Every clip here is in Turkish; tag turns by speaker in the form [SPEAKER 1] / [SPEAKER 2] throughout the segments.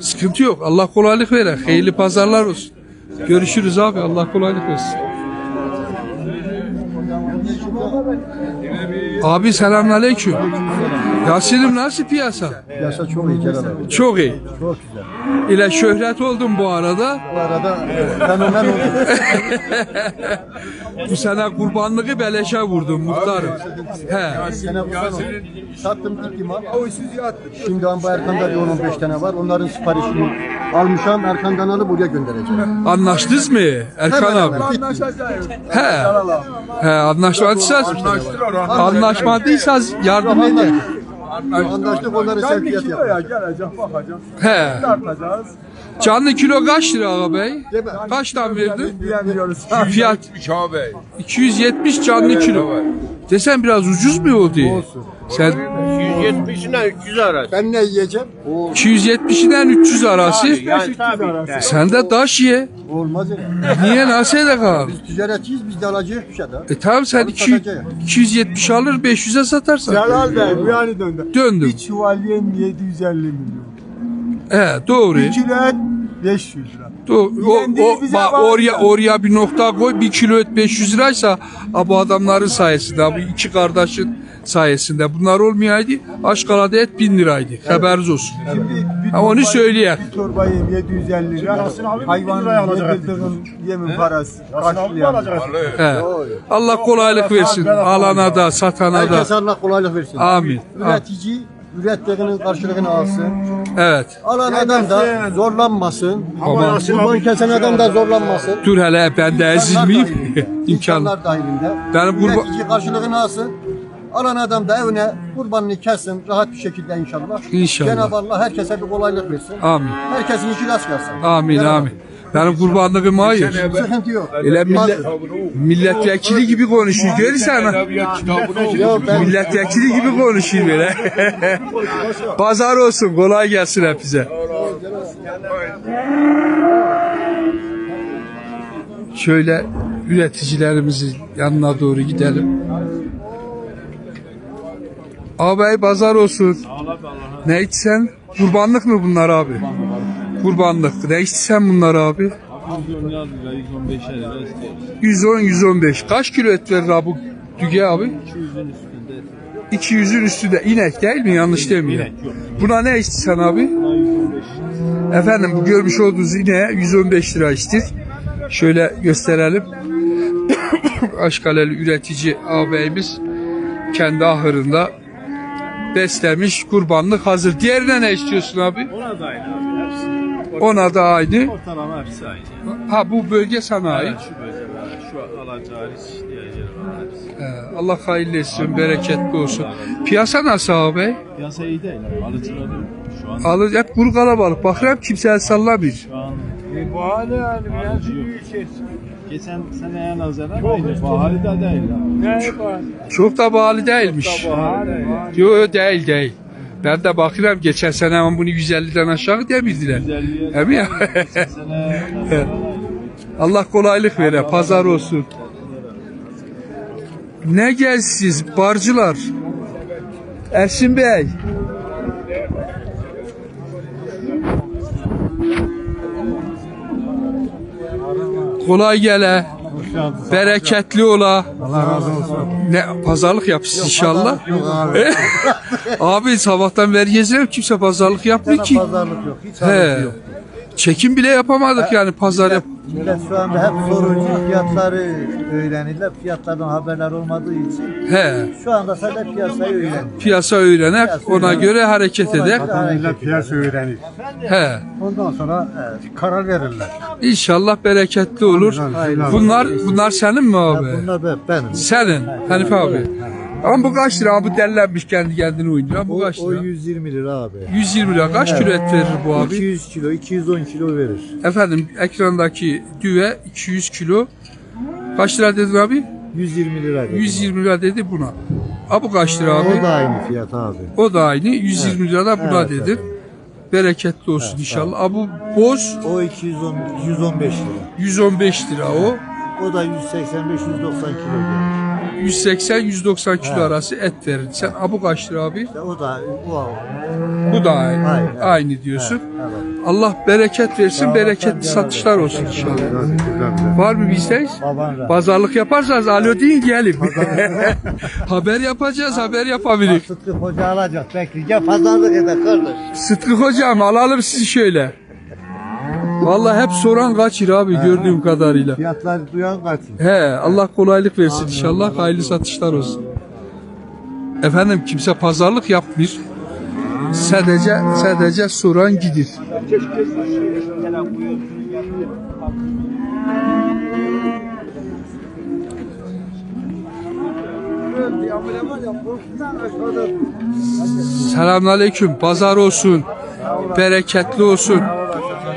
[SPEAKER 1] Sıkıntı yok. Allah kolaylık verir. Hayırlı pazarlar olsun. Görüşürüz abi. Allah kolaylık versin. Abi selamünaleyküm. Yasin'im nasıl piyasa?
[SPEAKER 2] Piyasa çok iyi abi.
[SPEAKER 1] Çok iyi.
[SPEAKER 2] Çok güzel.
[SPEAKER 1] İle şöhret oldum bu arada.
[SPEAKER 2] Bu arada fenomen oldu.
[SPEAKER 1] Bu sene kurbanlığı beleşe vurdum muhtarım. He.
[SPEAKER 2] Sene bu sene. Sattım gitti mal. Şimdi an bu Erkan'da bir 10-15 tane var. Onların siparişini almışam. Erkan'dan alıp buraya göndereceğim.
[SPEAKER 1] Anlaştınız mı Erkan
[SPEAKER 2] Hemen
[SPEAKER 1] abi?
[SPEAKER 2] hemen bitti.
[SPEAKER 1] He. He anlaşmadıysanız anlaşmadıysanız yardım edin.
[SPEAKER 2] Anlaştık onları sen fiyat yap.
[SPEAKER 3] Gelecek bakacağız.
[SPEAKER 1] He.
[SPEAKER 3] Tartacağız.
[SPEAKER 1] Canlı kilo kaç lira?
[SPEAKER 2] Değil mi?
[SPEAKER 1] Kaçtan verdin? Fiyat 270 canlı kilo. Desen biraz ucuz mu oldu? Sen
[SPEAKER 4] 170'inden 300 arası.
[SPEAKER 2] Ben ne yiyeceğim? O
[SPEAKER 1] 270'den 300 arası.
[SPEAKER 4] Yani tabii.
[SPEAKER 1] Sen de taş ye.
[SPEAKER 2] olmaz öyle.
[SPEAKER 1] Niye nasıl edek
[SPEAKER 2] Biz ticaretçiyiz. Biz de alacağız bir şey daha.
[SPEAKER 1] E tamam sen 200, 270 alır 500'e satarsan.
[SPEAKER 3] Celal Bey bu yani döndü.
[SPEAKER 1] Döndüm.
[SPEAKER 3] Bir çuval yem 750 milyon.
[SPEAKER 1] He doğru.
[SPEAKER 3] Bir kilo et 500 lira.
[SPEAKER 1] doğru. O, o, bak, oraya
[SPEAKER 3] ya.
[SPEAKER 1] oraya bir nokta koy. Bir kilo et 500 liraysa bu adamların sayesinde, bu iki kardeşin sayesinde. Bunlar olmayaydı Aşkala'da et 1000 liraydı. Haberiniz olsun.
[SPEAKER 3] Bir
[SPEAKER 1] Ha, onu söyleyeyim.
[SPEAKER 3] Bir torba yem 750 lira. Hayvan yedirdiğin yemin parası. Karşılayamıyor.
[SPEAKER 1] He. Allah kolaylık versin. Alana da satana da.
[SPEAKER 2] Herkes Allah kolaylık versin.
[SPEAKER 1] Amin.
[SPEAKER 2] Üretici ürettiğinin karşılığını alsın.
[SPEAKER 1] Evet.
[SPEAKER 2] Alan adam da zorlanmasın.
[SPEAKER 1] Tamam.
[SPEAKER 2] Kurban kesen adam da zorlanmasın.
[SPEAKER 1] Dur hele ben de ezilmeyeyim. İmkan.
[SPEAKER 2] İmkanlar dahilinde.
[SPEAKER 1] Benim kurban-
[SPEAKER 2] Üretici karşılığını alsın. Alan adam da evine kurbanını kessin rahat bir şekilde inşallah.
[SPEAKER 1] İnşallah.
[SPEAKER 2] Cenab-ı Allah herkese bir kolaylık versin.
[SPEAKER 1] Amin.
[SPEAKER 2] Herkesin işi rast gelsin.
[SPEAKER 1] Amin
[SPEAKER 2] Cenab-ı
[SPEAKER 1] amin. Benim kurbanlığım hayır.
[SPEAKER 2] Sıkıntı yok.
[SPEAKER 1] Öyle millet, milletvekili gibi konuşuyor. Görürsen ha. Milletvekili gibi konuşuyor böyle. Pazar olsun. Kolay gelsin hepinize. Şöyle üreticilerimizin yanına doğru gidelim. Ağabey pazar olsun. Ne içsen? Kurbanlık mı bunlar abi? Kurbanlık. Ne içsen bunlar abi? 110 115. Kaç kilo et verir abi bu düge abi? 200'ün üstünde. İnek değil mi? Yanlış demiyorum. Buna ne içti sen abi? Efendim bu görmüş olduğunuz ineğe 115 lira içtik. Şöyle gösterelim. Aşkaleli üretici ağabeyimiz kendi ahırında beslemiş kurbanlık hazır. Diğerine ne istiyorsun abi?
[SPEAKER 5] Ona da aynı abi. Hepsi.
[SPEAKER 1] Ona da aynı.
[SPEAKER 5] Ortalama hepsi aynı.
[SPEAKER 1] Ha bu bölge sana ait.
[SPEAKER 5] Şu bölgeler, şu alaca hariç diğerleri var hepsi.
[SPEAKER 1] Ee, Allah hayırlı etsin, bereketli olsun. Piyasa nasıl abi?
[SPEAKER 5] Piyasa iyi değil abi. Alıcıları şu an
[SPEAKER 1] Alır hep kuru kalabalık. Bakıyorum kimse el sallamıyor.
[SPEAKER 5] şu an
[SPEAKER 3] Bu hali yani
[SPEAKER 5] alıcı yok. Geçen seneye nazaran aynı. Bahari de değil abi.
[SPEAKER 3] Ne var?
[SPEAKER 1] Çok da bağlı değilmiş.
[SPEAKER 5] Bahari değil.
[SPEAKER 1] Yok yok değil değil. Ben de bakıyorum geçen sene ama bunu 150'den aşağı demirdiler. Mi ya? Allah kolaylık vere, pazar olsun. Ne gelsiz barcılar. Ersin Bey. Kolay gele. Bereketli ola.
[SPEAKER 3] Allah razı olsun.
[SPEAKER 1] Ne pazarlık yapsın inşallah. Abi sabahtan beri geziyorum kimse pazarlık yapmıyor ki.
[SPEAKER 2] pazarlık yok. Hiç.
[SPEAKER 1] He.
[SPEAKER 2] yok.
[SPEAKER 1] Çekim bile yapamadık yani pazar yap.
[SPEAKER 2] Millet şu anda hep sorucu fiyatları öğrenirler. Fiyatlardan haberler olmadığı için.
[SPEAKER 1] He.
[SPEAKER 2] Şu anda sadece piyasayı öğreniyor.
[SPEAKER 1] Piyasa öğrenek ona göre hareket
[SPEAKER 2] Ona
[SPEAKER 1] eder.
[SPEAKER 2] göre hareket
[SPEAKER 3] Millet piyasa öğrenir.
[SPEAKER 1] He.
[SPEAKER 3] Ondan sonra karar verirler.
[SPEAKER 1] İnşallah bereketli olur. Bunlar bunlar senin mi abi?
[SPEAKER 2] Bunlar ben, benim.
[SPEAKER 1] Senin Hanife abi. Ama bu kaç lira? Bu dellenmiş kendi kendine oynuyor. Ama bu
[SPEAKER 2] O,
[SPEAKER 1] kaç
[SPEAKER 2] o
[SPEAKER 1] lira?
[SPEAKER 2] 120 lira abi.
[SPEAKER 1] 120 lira. Kaç kilo et verir bu abi?
[SPEAKER 2] 200 kilo, 210 kilo verir.
[SPEAKER 1] Efendim ekrandaki düve 200 kilo. Kaç lira dedin abi?
[SPEAKER 2] 120 lira. dedim.
[SPEAKER 1] 120 lira dedi buna. Ha bu kaç lira
[SPEAKER 2] O
[SPEAKER 1] abi?
[SPEAKER 2] da aynı fiyat abi.
[SPEAKER 1] O da aynı. 120 lira da buna
[SPEAKER 2] Evet,
[SPEAKER 1] dedi. Bereketli olsun inşallah. Ha bu boz
[SPEAKER 2] O 210, 115 lira.
[SPEAKER 1] 115 lira o.
[SPEAKER 2] O da 185-190 kilo gelir.
[SPEAKER 1] 180-190 kilo arası et verir. Sen abu kaç lira abi?
[SPEAKER 2] O da o.
[SPEAKER 1] Bu da aynı.
[SPEAKER 2] Aynı.
[SPEAKER 1] Aynı diyorsun. Allah bereket versin, bereketli satışlar olsun inşallah. Var mı bir isteğiniz? Pazarlık yaparsanız alo deyin gelin. haber yapacağız, haber yapabiliriz.
[SPEAKER 2] Sıtkı Hoca alacak. Bekleyeceğim pazarlık eder kardeş.
[SPEAKER 1] Sıtkı hocam alalım sizi şöyle. Vallahi hep soran kaçır abi gördüğüm kadarıyla.
[SPEAKER 3] Fiyatları duyan kaçın.
[SPEAKER 1] He Allah kolaylık versin inşallah. Hayırlı satışlar olsun. Efendim kimse pazarlık yapmıyor. Sadece sadece soran gidir. Selamünaleyküm. Pazar olsun. Bereketli olsun.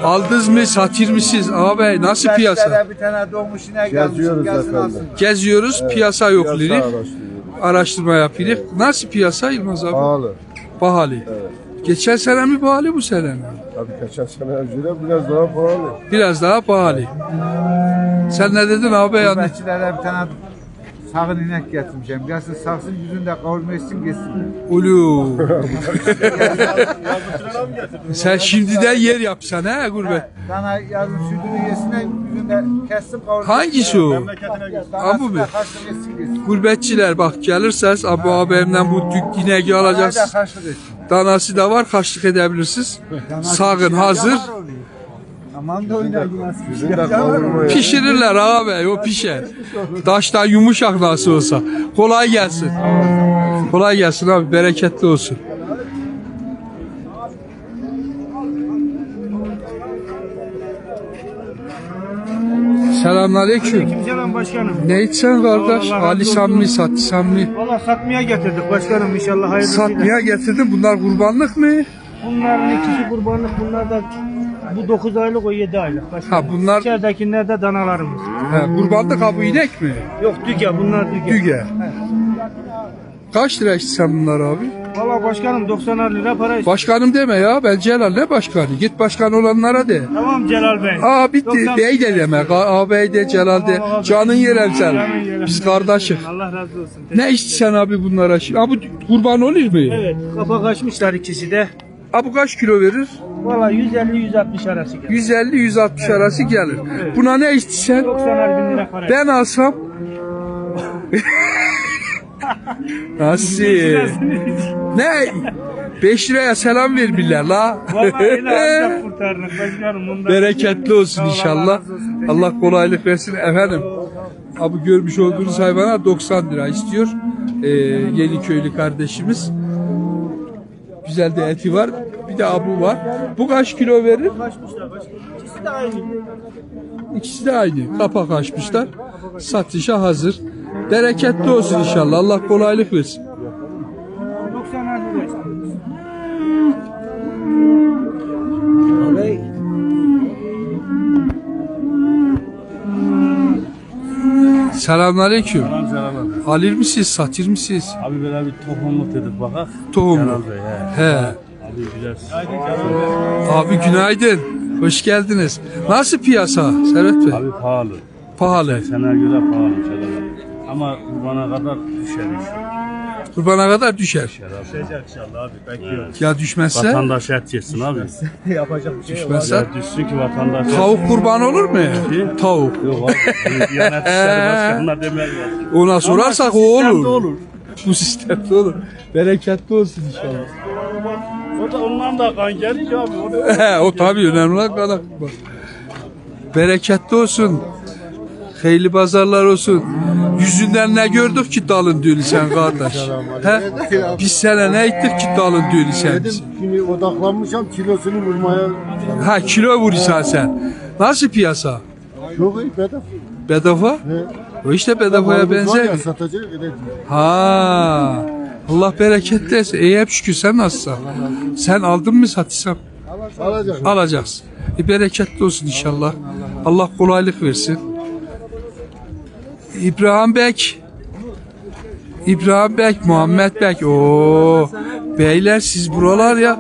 [SPEAKER 1] Aldınız mı, satır mısınız? Ağabey nasıl piyasa?
[SPEAKER 3] Bir tane doğmuş inek Geziyoruz efendim.
[SPEAKER 1] Geziyoruz, piyasa yok lirik. Araştırma yapıyoruz. Nasıl piyasa Yılmaz abi?
[SPEAKER 6] Pahalı.
[SPEAKER 1] Pahalı. Geçen sene mi pahalı bu sene mi?
[SPEAKER 6] Tabii geçen sene göre biraz daha pahalı.
[SPEAKER 1] Biraz daha pahalı. Sen ne dedin abi yani?
[SPEAKER 3] Bir tane sağın inek getirmişim. Gelsin saksın yüzünde kavurma etsin.
[SPEAKER 1] Ulu. Sen şimdiden yer yapsan ha gurbet.
[SPEAKER 3] Dana yazın sütünü yesinler yüzünde kessin kavurma.
[SPEAKER 1] Hangisi o? Abu
[SPEAKER 3] geçsin.
[SPEAKER 1] Gurbetçiler bak gelirseniz Abu abimden bu dük ineği alacaksınız. Danası da var kaçlık edebilirsiniz. Sağın hazır.
[SPEAKER 3] Aman da
[SPEAKER 6] Bizim de kavurma
[SPEAKER 1] Pişirirler abi o pişer. Taştan yumuşak nasıl olsa. Kolay gelsin. Kolay gelsin abi bereketli olsun. Selamünaleyküm.
[SPEAKER 7] Selam başkanım.
[SPEAKER 1] Ne içsen kardeş?
[SPEAKER 7] Allah razı
[SPEAKER 1] Ali
[SPEAKER 7] olsun.
[SPEAKER 1] Sammi sat Sammi.
[SPEAKER 7] Valla satmaya getirdik başkanım inşallah hayırlısıyla.
[SPEAKER 1] Satmaya getirdin bunlar kurbanlık mı?
[SPEAKER 7] Bunların ikisi kurbanlık bunlar da bu 9 aylık o 7 aylık. Başkanım.
[SPEAKER 1] Ha bunlar
[SPEAKER 7] İçeridekiler de danalarımız.
[SPEAKER 1] he, kurbanlık ha bu inek mi?
[SPEAKER 7] Yok düge bunlar düge.
[SPEAKER 1] Düge. Kaç lira içsen bunlar abi?
[SPEAKER 7] Valla başkanım 90 lira para istiyor.
[SPEAKER 1] Başkanım deme ya ben Celal ne başkanı? Git başkan olanlara de.
[SPEAKER 7] Tamam Celal Bey.
[SPEAKER 1] Aa bitti.
[SPEAKER 7] 90
[SPEAKER 1] Bey de demek. Ağabey de Celal de.
[SPEAKER 7] Tamam, abi.
[SPEAKER 1] Canın yerim sen.
[SPEAKER 7] Canın yerim.
[SPEAKER 1] Biz kardeşik.
[SPEAKER 7] Allah razı olsun.
[SPEAKER 1] Ne içti sen abi bunlara? şimdi? Kurban olur mu?
[SPEAKER 7] Evet kafa kaçmışlar ikisi de.
[SPEAKER 1] Abi kaç kilo verir?
[SPEAKER 7] Valla 150-160 arası geldi.
[SPEAKER 1] 150-160 arası gelir. Buna ne içti sen?
[SPEAKER 7] 90 bin lira para.
[SPEAKER 1] Ben alsam Nasıl? ne? 5 liraya selam ver billah la. Bereketli olsun
[SPEAKER 7] Allah
[SPEAKER 1] inşallah. Allah kolaylık versin efendim. Abi görmüş olduğunuz hayvana 90 lira istiyor. Ee, yeni köylü kardeşimiz. Güzel de eti var. Bir de abu var. Bu kaç kilo verir?
[SPEAKER 7] Kaçmışlar. İkisi de aynı.
[SPEAKER 1] İkisi de aynı. Kapak açmışlar. Satışa hazır. Bereketli olsun inşallah. Allah kolaylık versin.
[SPEAKER 7] 90 lira.
[SPEAKER 1] Selamünaleyküm.
[SPEAKER 8] Selam selam abi.
[SPEAKER 1] Alır mısınız? Satır mısınız?
[SPEAKER 8] Abi böyle bir tohumluk dedik bakak.
[SPEAKER 1] Tohum.
[SPEAKER 8] Celal Bey he.
[SPEAKER 1] He.
[SPEAKER 8] Abi
[SPEAKER 1] günaydın. Hoş geldiniz. Nasıl piyasa Servet Bey?
[SPEAKER 8] Abi pahalı.
[SPEAKER 1] Pahalı.
[SPEAKER 8] Sana göre pahalı abi. Ama kurbana kadar düşer inşallah.
[SPEAKER 1] Kurbana kadar düşer.
[SPEAKER 8] Düşecek inşallah abi bekliyoruz.
[SPEAKER 1] Ya düşmezse?
[SPEAKER 8] Vatandaş et yesin abi.
[SPEAKER 1] Düşmezse?
[SPEAKER 8] Ya düşsün ki vatandaş et
[SPEAKER 1] Tavuk kurban olur mu? Tavuk.
[SPEAKER 8] Yok abi. Bunu Diyanet İşleri Başkanı'na demez ya.
[SPEAKER 1] Ona sorarsak o
[SPEAKER 8] sistemde
[SPEAKER 1] olur.
[SPEAKER 8] olur.
[SPEAKER 1] Bu sistemde olur. Bereketli olsun inşallah.
[SPEAKER 8] O da ondan da kan gelir abi. O da-
[SPEAKER 1] He, o tabii önemli olan kurban. Bereketli olsun. Hayırlı pazarlar olsun. Yüzünden ne gördük ki dalın diyor sen kardeş. He? Biz sana ne ettik ki dalın diyor sen.
[SPEAKER 6] Dedim şimdi odaklanmışam kilosunu vurmaya.
[SPEAKER 1] Ha kilo vurursan sen. Nasıl piyasa?
[SPEAKER 6] Çok iyi bedava.
[SPEAKER 1] Bedava? O işte bedavaya
[SPEAKER 6] Var
[SPEAKER 1] benzer.
[SPEAKER 6] ya satacak öyle değil.
[SPEAKER 1] Ha. Allah bereketli etsin. İyi hep şükür sen nasılsın? Sen aldın mı satışsam?
[SPEAKER 6] Alacak.
[SPEAKER 1] Alacaksın. E, bereketli olsun inşallah. Allah kolaylık versin. İbrahim Bek. İbrahim Bek, Muhammed Bek. Oo. Beyler siz buralar ya.